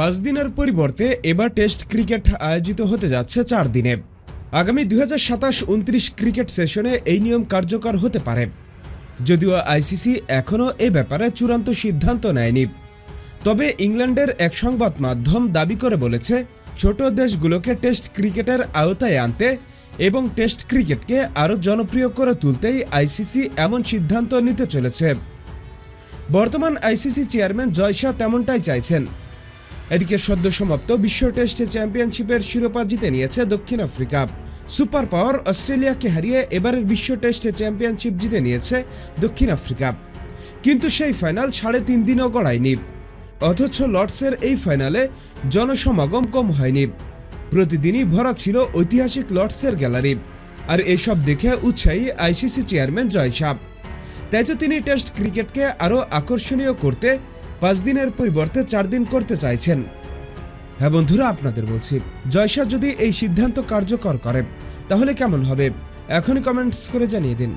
পাঁচ দিনের পরিবর্তে এবার টেস্ট ক্রিকেট আয়োজিত হতে যাচ্ছে চার দিনে। আগামী দুই হাজার সাতাশ উনত্রিশ ক্রিকেট সেশনে এই নিয়ম কার্যকর হতে পারে। যদিও আইসিসি এখনও এ ব্যাপারে চূড়ান্ত সিদ্ধান্ত নেয়নি। তবে ইংল্যান্ডের এক সংবাদ মাধ্যম দাবি করে বলেছে, ছোট দেশগুলোকে টেস্ট ক্রিকেটের আওতায় আনতে এবং টেস্ট ক্রিকেটকে আরও জনপ্রিয় করে তুলতেই আইসিসি এমন সিদ্ধান্ত নিতে চলেছে। বর্তমান আইসিসি চেয়ারম্যান জয় শাহ তেমনটাই চাইছেন এদিকে সদ্য সমাপ্ত বিশ্ব টেস্ট চ্যাম্পিয়নশিপের শিরোপা জিতে নিয়েছে দক্ষিণ আফ্রিকা। সুপার পাওয়ার অস্ট্রেলিয়াকে হারিয়ে এবারের বিশ্ব টেস্ট চ্যাম্পিয়নশিপ জিতে নিয়েছে দক্ষিণ আফ্রিকা। কিন্তু সেই ফাইনাল সাড়ে তিন দিনও গড়ায়নি। অথচ লর্ডসের এই ফাইনালে জনসমাগম কম হয়নি। প্রতিদিনই ভরা ছিল ঐতিহাসিক লর্ডসের গ্যালারি। আর এসব দেখে উৎসাহী আইসিসি চেয়ারম্যান জয় শাহ তাই তো তিনি টেস্ট ক্রিকেটকে আরও আকর্ষণীয় করতে পাঁচ দিনের পরিবর্তে চার দিন করতে চাইছেন। হ্যাঁ বন্ধুরা, আপনাদের বলছি জয়সা যদি এই সিদ্ধান্ত কার্যকর করে, তাহলে কেমন হবে? এখনই কমেন্টস করে জানিয়ে দিন।